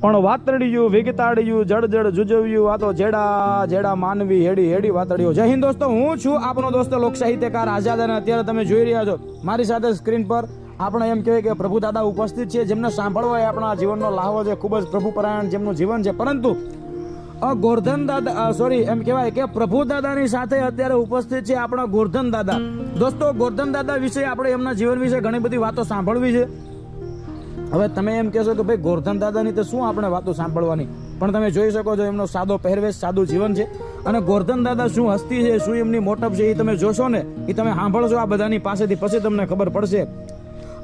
પણ વાતડિયું વિગતાડિયું જડ જુજવ્યું, આ તો જેડા જેડા માનવી, હેડી હેડી વાતડિયું જય હિન્દ દોસ્તો, હું છું આપણો દોસ્ત લોક સાહિત્યકાર આઝાદ અને અત્યારે તમે જોઈ રહ્યા છો મારી સાથે સ્ક્રીન પર આપણે એમ કહેવાય કે પ્રભુ દાદા ઉપસ્થિત છે, જેમને સાંભળવો એ આપણા જીવનનો લાહવો છે, ખૂબ જ પ્રભુ પરાયણ જેમનું જીવન છે. પરંતુ અ ગોરધન દાદા સોરી એમ કહેવાય કે પ્રભુ દાદાની સાથે અત્યારે ઉપસ્થિત છે આપણા ગોરધન દાદા. દોસ્તો, ગોરધન દાદા વિશે આપણે એમના જીવન વિશે ઘણી બધી વાતો સાંભળવી છે. હવે તમે એમ કહેશો કે ભાઈ ગોરધન દાદાની તો શું આપણે વાતો સાંભળવાની? પણ તમે જોઈ શકો છો એમનો સાદો પહેરવેશ, સાદું જીવન છે. અને ગોરધન દાદા શું હસ્તી છે, શું એમની મોટપ છે, એ તમે જોશો ને, એ તમે સાંભળશો આ બધાની પાસેથી પછી તમને ખબર પડશે.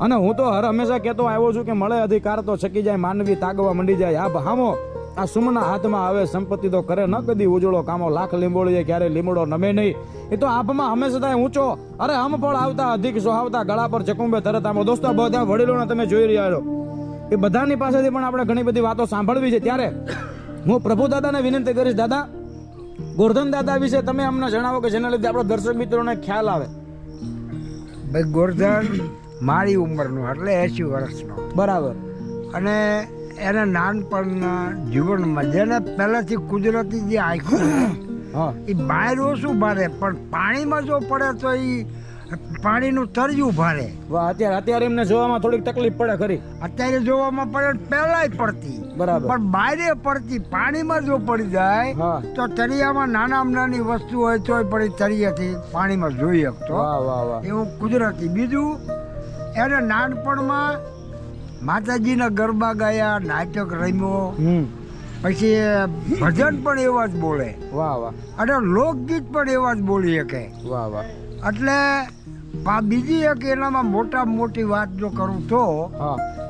અને હું તો હર હંમેશા કહેતો આવ્યો છું કે મળે અધિકાર તો છકી જાય માનવી તાગવા મંડી જાય. આ હામો. આ સુમના હાથમાં આવે સંપત્તિ તો કરે ન કદી. ઉજળો કામો લાખ લીંબોળીએ ક્યારે લીમડો નમે નહીં. એ તો આપમાં હંમેશા થાય ઊંચો. અરે હમ ફળ આવતા અધિક સોહાવતા ગળા પર ચકુંબે તરત આમો દોસ્તો બધા વડીલોને તમે જોઈ રહ્યા છો. એ બધાની પાસેથી પણ આપણે ઘણી બધી વાતો સાંભળવી છે. ત્યારે હું પ્રભુ દાદાને વિનંતી કરીશ દાદા ગોરધન દાદા વિશે તમે અમને જણાવો કે જેના લીધે આપણા દર્શક મિત્રોને ખ્યાલ આવે. ભાઈ ગોરધન મારી ઉંમરનો એટલે એસી વર્ષનો. બરાબર. અને એને નાનપણના જીવનમાં જેને પહેલાંથી કુદરતી જે આંખ્યું એ બહાર ઓછું ભારે પણ પાણીમાં જો પડે તો એ પાણીનું તરજું ભારે. અત્યારે અત્યારે એમને જોવામાં થોડીક તકલીફ પડે ખરી. અત્યારે જોવામાં પડે પહેલાંય પડતી. બરાબર. પણ બાયરે પડતી પાણીમાં જો પડી જાય તો તળિયામાં નાનામાં નાની વસ્તુ હોય તો પડી તરિયાથી પાણીમાં જોઈ શકતો. એવું કુદરતી. બીજું એને નાનપણમાં માતાજીના ગરબા ગાયા નાટક રમ્યો. પછી ભજન પણ એવા જ બોલે. વાહ વાહ. અને લોકગીત પણ એવા જ બોલી શકે. વાહ વાહ. એટલે બીજી એક એનામાં મોટા મોટી વાત જો કરું તો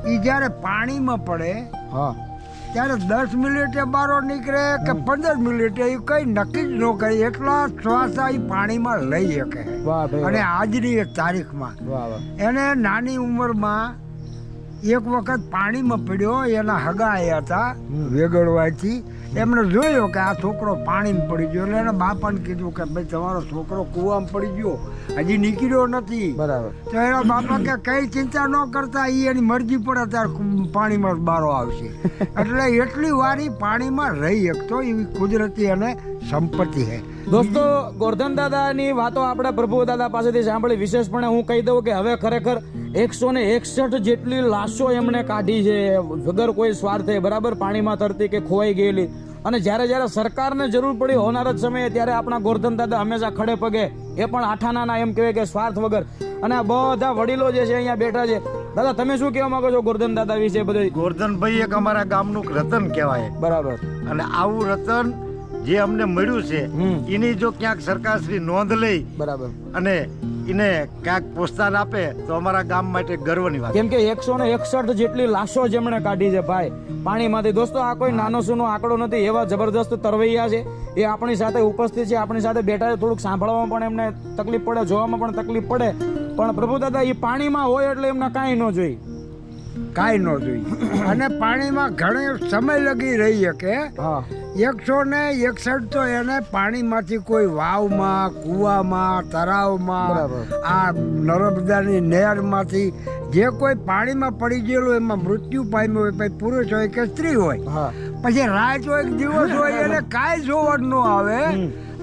એ જ્યારે પાણીમાં પડે હા. ત્યારે દસ મિનિટે બારો નીકળે કે પંદર મિનિટે એ કઈ નક્કી જ ન કરે. એટલા શ્વાસા એ પાણીમાં લઈ શકે. અને આજની એક તારીખમાં. એને નાની ઉંમરમાં એક વખત પાણીમાં પડ્યો એના હગા આવ્યા હતા. વેગળવાથી એમણે જોયો કે આ છોકરો પાણીમાં પડી ગયો. એટલે એના બાપાને કીધું કે ભાઈ તમારો છોકરો કૂવામાં પડી ગયો. હજી નીકળ્યો નથી. બરાબર. તો એના બાપા કે કઈ ચિંતા ન કરતા એ એની મરજી પડે ત્યારે પાણીમાં બારો આવશે. એટલે એટલી વારી પાણીમાં રહી શકતો એવી કુદરતી અને સંપત્તિ છે. દોસ્તો ગોરધન દાદાની વાતો આપણે પ્રભુ દાદા પાસેથી સાંભળી. વિશેષપણે હું કહી દઉં કે હવે ખરેખર એકસો ને એકસઠ જેટલી લાશો એમણે કાઢી છે. વગર કોઈ સ્વાર્થે બરાબર? પાણીમાં તરતી કે ખોવાઈ ગયેલી. અને જ્યારે જ્યારે સરકારને જરૂર પડી હોનાર જ સમયે ત્યારે આપણા ગોરધન દાદા હંમેશા ખડે પગે. એ પણ આઠાનાના એમ કહેવાય કે સ્વાર્થ વગર. અને આ બધા વડીલો જે છે અહીંયા બેઠા છે. દાદા તમે શું કહેવા માંગો છો ગોરધન દાદા વિશે બધું? ગોરધનભાઈ એક અમારા ગામનું રતન કહેવાય. બરાબર. અને આવું રતન જે અમને મળ્યું છે એની જો ક્યાંક સરકારશ્રી નોંધ લઈ બરાબર. અને એને ક્યાંક પ્રોત્સાહન આપે તો અમારા ગામ માટે ગર્વની વાત. કેમ કે એકસો ને એકસઠ જેટલી લાશો જેમણે કાઢી છે ભાઈ પાણીમાંથી. દોસ્તો આ કોઈ નાનો સૂનો આંકડો નથી એવા જબરદસ્ત તરવૈયા છે. એ આપણી સાથે ઉપસ્થિત છે આપણી સાથે બેઠા છે. થોડુંક સાંભળવામાં પણ એમને તકલીફ પડે જોવામાં પણ તકલીફ પડે. પણ પ્રભુ દાદા એ પાણીમાં હોય એટલે એમને કાંઈ ન જોઈ. કાંઈ ન જોઈએ અને પાણીમાં ઘણો સમય લગી રહી શકે. હા. એકસો ને એકસઠ તો એને પાણીમાંથી કોઈ વાવમાં કૂવામાં તળાવમાં આ નર્મદાની નહેરમાંથી જે કોઈ પાણીમાં પડી ગયેલું એમાં મૃત્યુ પામ્યું હોય પછી પુરુષ હોય કે સ્ત્રી હોય પછી રાત હોય કે દિવસ હોય એને કાંઈ જોવાનું ન આવે.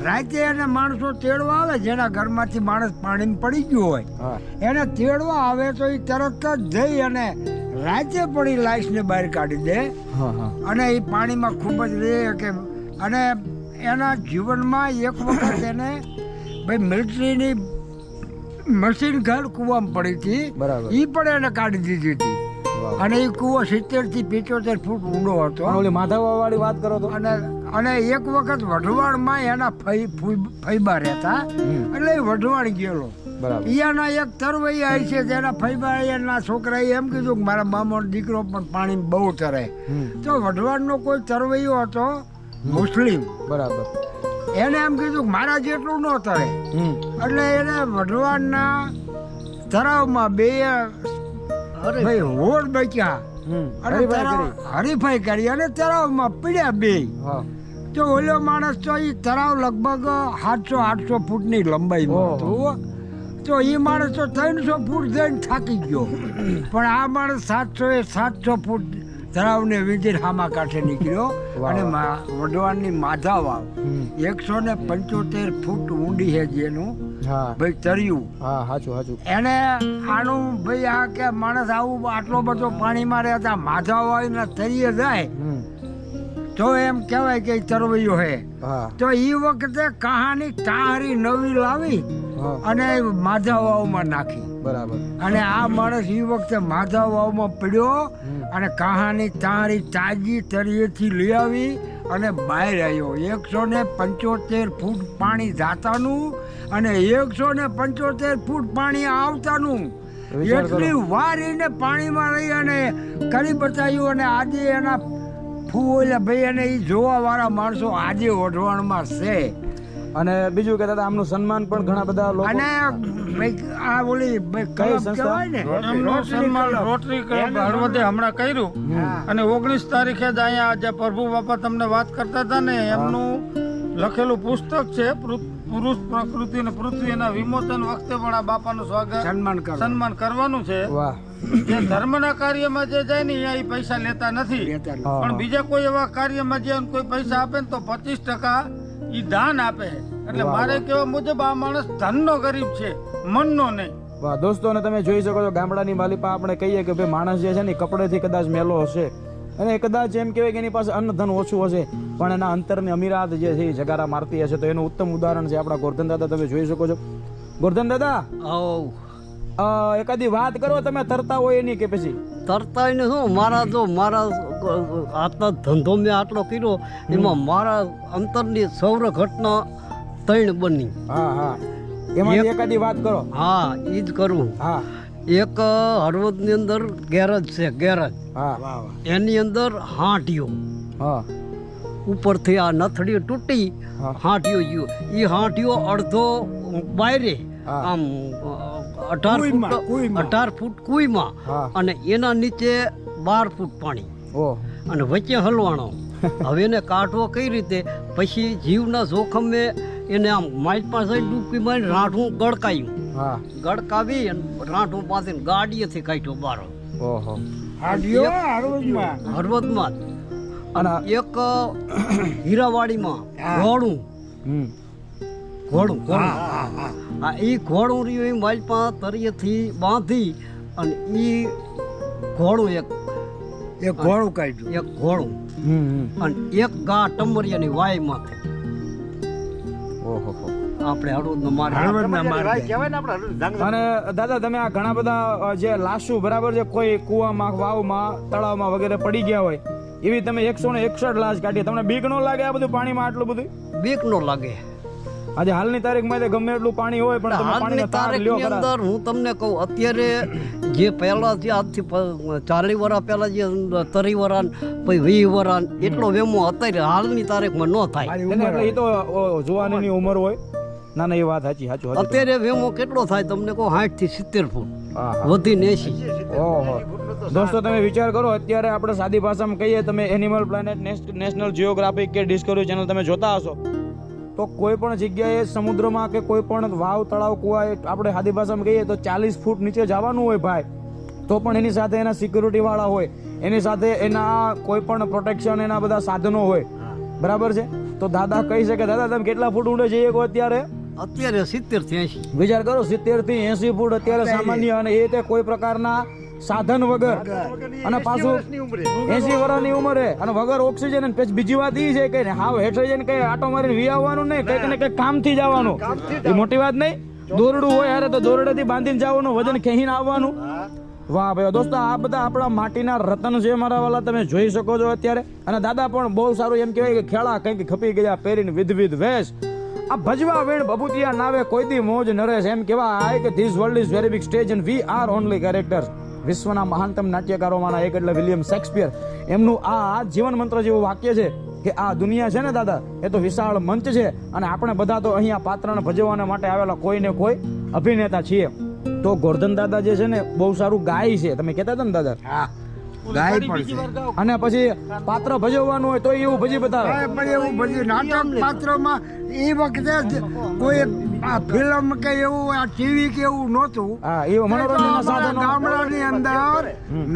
રાતે એને માણસો તેડવા આવે જેના ઘરમાંથી માણસ પાણીમાં પડી ગયું હોય. એને તેડવા આવે તો એ તરત જ જઈ અને રાતે પડી લાશને બહાર કાઢી દે. અને એ પાણીમાં ખૂબ જ રે કે અને એના જીવનમાં એક વખત એને ભાઈ મિલિટરીની મશીન ઘર કૂવામાં પડી હતી. એ પણ એને કાઢી દીધી હતી. અને એ કૂવો સિત્તેરથી પિચોતેર ફૂટ ઊંડો હતો. ઓલી માધવા વાળી વાત કરો તો. અને અને એક વખત વઢવાણમાં એના ફઈ ફૂઈ- ફઈબા રહેતા. એટલે એ વઢવાણ ગયેલો. ઈયાના એક તરવૈયા છે જેના ફઈબા એના છોકરાએ એમ કીધું કે મારા મામાનો દીકરો પણ પાણી બહુ તરે તો વઢવાડનો કોઈ તરવૈયો હતો મુસ્લિમ. બરાબર. એને એમ કીધું કે મારા જેટલું ન તરે. એટલે એને વઢવાડના તળાવમાં બે ભાઈ હોડ બચ્યા. હરીફાઈ કરી. અને તળાવમાં પીડ્યા બે. તો ઓલો માણસ તો એ તળાવ લગભગ સાતસો આઠસો ફૂટની લંબાઈમાં હતું તો એ માણસ તો ત્રણસો ફૂટ જઈને થાકી ગયો. પણ આ માણસ સાતસો એ સાતસો ફૂટ ધરાવને વિધિર હામા કાંઠે નીકળ્યો અને વાહ. વઢવાણની માધા વાવ એકસો ને પંચોતેર ફૂટ ઊંડી છે જેનું ભાઈ તર્યું હા હાચું હાચું. એને આનું ભાઈ આ કે માણસ આવું આટલો બધો પાણીમાં રહેતા માધા હોય ને તરીએ જાય. તો એમ કહેવાય કે તરવૈયો હે. તો એ વખતે કહાની ટાહરી નવી લાવી. અને માધા વાવમાં નાખી. બરાબર. અને આ માણસ એ વખતે માધા વાવમાં પડ્યો અને કહાની તારી તાજી તરીએથી લઈ આવી અને બહાર આવ્યો. એકસો ને પંચોતેર ફૂટ પાણી જાતાનું અને એકસો ને પંચોતેર ફૂટ પાણી આવતાનું. એટલી વારીને પાણીમાં રહી અને કરી બતાવ્યું અને આજે એના ફૂ એટલે ભાઈ અને એ જોવા વાળા માણસો આજે ઓઢવાણમાં છે. અને બીજું કે દાદા આમનું સન્માન પણ ઘણા બધા લોકો અને આ ઓલી કઈ સંસ્થા? ને? રોટરી સન્માન ક્લબ. રોટરી ક્લબ હળવદે હમણાં કર્યું. અને ઓગણીસ તારીખે જ અહીંયા જે પ્રભુ બાપા તમને વાત કરતા હતા ને એમનું લખેલું પુસ્તક છે પુરુષ પ્રકૃતિ અને પૃથ્વી એના વિમોચન વખતે પણ આ બાપાનું સ્વાગત સન્માન સન્માન કરવાનું છે. જે ધર્મના કાર્યમાં જે જાય ને એ પૈસા લેતા નથી. પણ બીજા કોઈ એવા કાર્યમાં જે કોઈ પૈસા આપે ને તો પચીસ ટકા ઈ દાન આપે એટલે મારે કેવા મુજબ આ માણસ ધનનો ગરીબ છે મનનો નહીં. વાહ દોસ્તો ને તમે જોઈ શકો છો ગામડાની માલિપા આપણે કહીએ કે ભાઈ માણસ જે છે ને કપડેથી કદાચ મેલો હશે. અને કદાચ એમ કહેવાય કે એની પાસે અન્ન ધન ઓછું હશે. પણ એના અંતરની અમીરાત જે છે એ જગારા મારતી હશે. તો એનું ઉત્તમ ઉદાહરણ છે આપણા ગોરધન દાદા તમે જોઈ શકો છો. ગોરધન દાદા એકાદી વાત કરો તમે તરતા હોય એની કે પછી? તરતા ને શું? મારા જો મારા આટલા ધંધો મેં આટલો કર્યો એમાં મારા અંતરની સૌર ઘટના ત્રણ બની. હા હા. એમાંથી એકાદી વાત કરો. હા એ જ કરું. હા. એક હળવદની અંદર ગેરેજ છે ગેરેજ. હા. વાહ વાહ એની અંદર હાંટીઓ. હા. ઉપરથી આ નથડી તૂટી હાંટીઓ ગયો. એ હાંટીઓ અડધો બાયરે આમ અઢાર ફૂટ કુઈમાં. અઢાર ફૂટ કુઈમાં. અને એના નીચે બાર ફૂટ પાણી. અને વચ્ચે હલવાણો. હવે એને કાઢવો કઈ રીતે? પછી જીવના જોખમે એને આમ માઇટ પાસે ડૂબકી મારી રાઠું ગડકાયું ગડકાવી અને રાઠું પાસે ગાડીએથી કાઢ્યો બારો. હળવદમાં. અને એક હીરાવાડીમાં ઘોડું. હમ. ઘોડું ઘોડું. આ એ ઘોડું રહ્યું એ માલપા તરીએથી બાંધી અને એ ઘોડું એક એ ઘોડું કાઢ્યું. એક ઘોડું હમ હમ. અને એક ગા ટમરિયાની વાયમાં. ઓહો આપણે હળવદનો માર્ગ હળવદના માર્ગે. અને દાદા તમે આ ઘણા બધા જે લાશું બરાબર છે કોઈ કુવામાં વાવમાં તળાવમાં વગેરે પડી ગયા હોય એવી તમે એકસો ને એકસઠ લાશ કાઢી. તમને બીક નો લાગે આ બધું પાણીમાં આટલું બધું? બીક નો લાગે. આજે હાલની તારીખમાં તે ગમે એટલું પાણી હોય પણ તમે તારીખ પાણીનો તાર લ્યો અંદર હું તમને કહું અત્યારે જે પહેલા જે આજથી ચાલી વર્ષ પહેલા જે તરી વરાન પછી વી વરાન એટલો વેમો અત્યારે હાલની તારીખમાં ન થાય. એટલે એ તો જોવાની ઉંમર હોય. ના ના એ વાત સાચી સાચું અત્યારે વેમો કેટલો થાય તમને કહું સાઠથી સિત્તેર ફૂટ. વધીને એસી. ઓહો. દોસ્તો તમે વિચાર કરો અત્યારે આપણે સાદી ભાષામાં કહીએ તમે એનિમલ પ્લાનેટ નેશનલ જિયોગ્રાફિક કે ડિસ્કવરી ચેનલ તમે જોતા હશો. તો કોઈ પણ જગ્યાએ સમુદ્રમાં કે કોઈ પણ વાવ તળાવ કુવા આપણે સાદી ભાષામાં કહીએ તો ચાલીસ ફૂટ નીચે જવાનું હોય ભાઈ તો પણ એની સાથે એના સિક્યુરિટી વાળા હોય એની સાથે એના કોઈ પણ પ્રોટેક્શન એના બધા સાધનો હોય. બરાબર છે? તો દાદા કહી શકે દાદા તમે કેટલા ફૂટ ઊંડે જઈએ અત્યારે? અત્યારે સિત્તેરથી એસી વિચાર કરો સિત્તેરથી એસી ફૂટ અત્યારે. સામાન્ય અને એ તે કોઈ પ્રકારના સાધન વગર. અને પાછું એસી વર્ષની ઉંમરે. અને વગર ઓક્સિજન અને પછી બીજી વાત એ છે કે હાવ હેઠળ જઈને કઈ આટો મારીને વી આવવાનું નહીં કંઈક ને કંઈક કામથી જવાનું એ મોટી વાત નહીં. દોરડું હોય અરે તો દોરડેથી બાંધીને જવાનું વજન ખેહીને આવવાનું. વાહ ભાઈ દોસ્તો આ બધા આપણા માટીના રતન છે મારા વાલા. તમે જોઈ શકો છો અત્યારે. અને દાદા પણ બહુ સારું એમ કહેવાય કે ખેડા કંઈક ખપી ગયા પહેરીને વિધવિધ વિધ વેશ. આ ભજવા વેણ ભભૂતિયા નાવે કોઈ દી મોજ નરેશ. એમ કહેવાય કે this world is very big stage and we are only characters. વિશ્વના મહાનતમ નાટ્યકારોમાંના એક એટલે વિલિયમ શેક્સપિયર. એમનું આ જીવન મંત્ર જેવું વાક્ય છે કે આ દુનિયા છે ને દાદા, એ તો વિશાળ મંચ છે અને આપણે બધા તો અહીંયા પાત્રને ભજવવાના માટે આવેલા કોઈ ને કોઈ અભિનેતા છીએ. તો ગોરધન દાદા જે છે ને બહુ સારું ગાય છે. તમે કહેતા હતા ને દાદા? હા. ગાય પડશે અને પછી પાત્ર ભજવવાનું હોય તો એવું ભજી બતાવે. પણ એવું ભજી. નાટક પાત્રમાં એ વખતે કોઈ આ ફિલ્મ કે એવું આ ટીવી કે એવું નહોતું. હા એ મનોરંજન સાધન. ગામડાની અંદર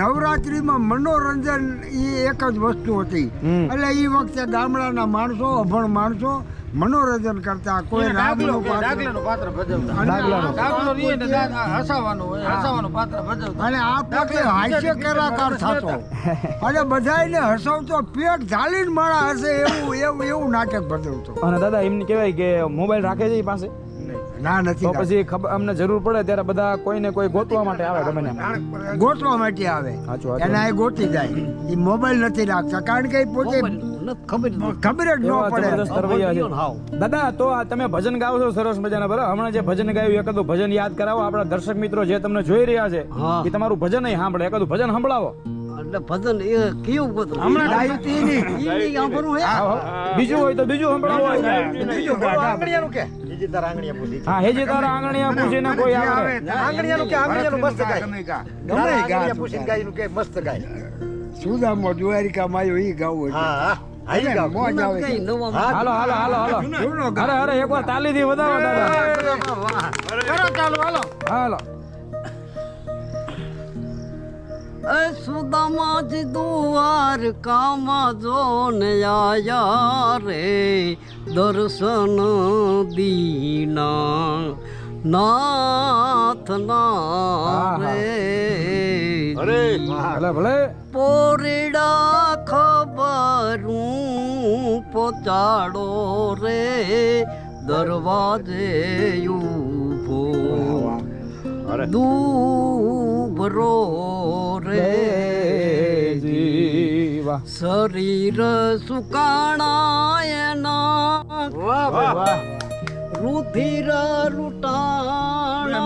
નવરાત્રીમાં મનોરંજન એ એક જ વસ્તુ હતી. એટલે એ વખતે ગામડાના માણસો અભણ માણસો મનોરંજન કરતા કોઈ ડાગલાનું પાત્ર ભજવતા. આ આ હસાવાનું હસાવાનું પાત્ર ભજવતા. અને આ પોતે હાસ્ય કલાકાર થતો. અને બધાને હસાવતો પેટ ઝાલીને માણા હશે એવું એવું એવું નાટક ભજવતો. અને દાદા એમને કહેવાય કે મોબાઈલ રાખે છે એ પાસે? ના તો નથી પછી ખબર અમને જરૂર પડે ત્યારે બધા કોઈને કોઈ ગોતવા માટે આવે ગમે ને ગોતવા માટે આવે. એને એ ગોતી જાય. એ મોબાઈલ નથી રાખતા. કારણ કે પોતે ખબર. ખબર જ ન પડે. દાદા તો આ તમે ભજન ગાઓ છો સરસ મજાના. બરાબર હમણાં જે ભજન ગાયું એકાદું ભજન યાદ કરાવો. આપણા દર્શક મિત્રો જે તમને જોઈ રહ્યા છે એ તમારું ભજન નહીં સાંભળે. એકાદું ભજન સંભળાવો. એટલે ભજન એ કેવું ગોતરું? હમણાં ગાયું તી નહીં. સાંભળવું બીજું હોય તો બીજું સંભળાવો. બીજું બોલો, કે? બીજી તાર પૂછી હા હેજી આંગણિયા પૂછીને કોઈ આવે. આવે કે? આંગળીયાનું મસ્ત ગાય. ગમે ગા. ગમે ગા પૂછીને ગાયનું કે મસ્ત ગાય? સુદામો દ્વારિકામાં આવ્યો ઈ ગાવું હા. હાલો હાલો હાલો હાલો અરે અરે એકવાર તાલી થી વધાવો દાદા ચાલો હાલો હાલો સુદામાજી દુવાર કામાં જોને આયા રે દર્શન દીના રે ભલે ભલે પોરડા ખબરું પહોંચાડો રે. દરવાજે ઊભો દૂબરો રે. શરીર વાહ રુધિર રૂટાણા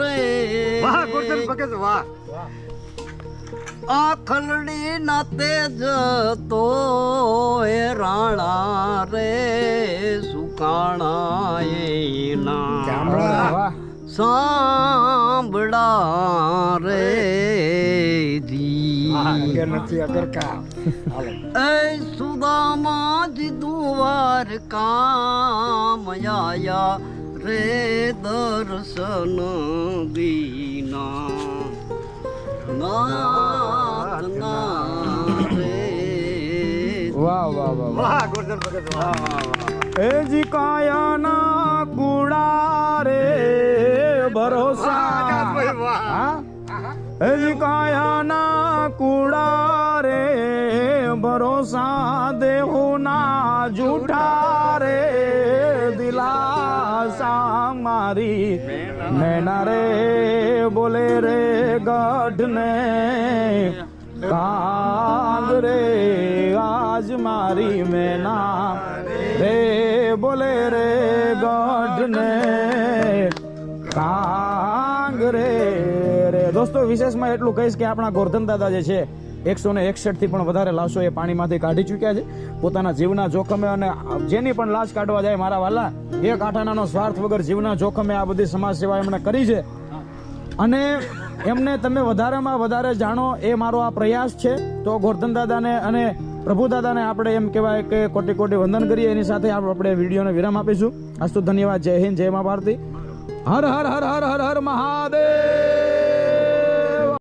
રે વાહ ગોરધન ભગત વાહ. આખલડી ના તેજ તો એ રાણા રે સુકાણા એ ના સાંભળા રે જી. એ સુદામાજી દુવાર કામ આયા રે દર્શન દીના ગોરધન ભગત એ જી કાયાના કુડા રે ભરોસા. હા જી કાયાના કુડા રે ભરોસા દેહુના જૂઠા રે દિલાસા મારી. નૈના રે બોલે રે ગઢને. કાંગ રે, આજ મારી મેના. રે, બોલે રે ગઢને. કાંગ રે રે. દોસ્તો, વિશેષમાં એટલું કહીશ કે આપણા ગોરધન દાદા જે છે, એકસો ને એકસઠથી પણ વધારે લાશો એ પાણીમાંથી કાઢી ચૂક્યા છે. પોતાના જીવના જોખમે અને જેની પણ લાશ કાઢવા જાય મારા વાલા એક આઠાનાનો સ્વાર્થ વગર જીવના જોખમે આ બધી સમાજ સેવા એમણે કરી છે. અને એમને તમે વધારેમાં વધારે જાણો એ મારો આ પ્રયાસ છે. તો ગોરધન દાદાને અને પ્રભુ દાદાને આપણે એમ કહેવાય કે કોટી કોટી વંદન કરીએ. એની સાથે આપણે વિડીયોને વિરામ આપીશું. અસ્તુ ધન્યવાદ. જય હિન્દ, જય મા ભારતી હર હર હર હર હર હર, મહાદેવ!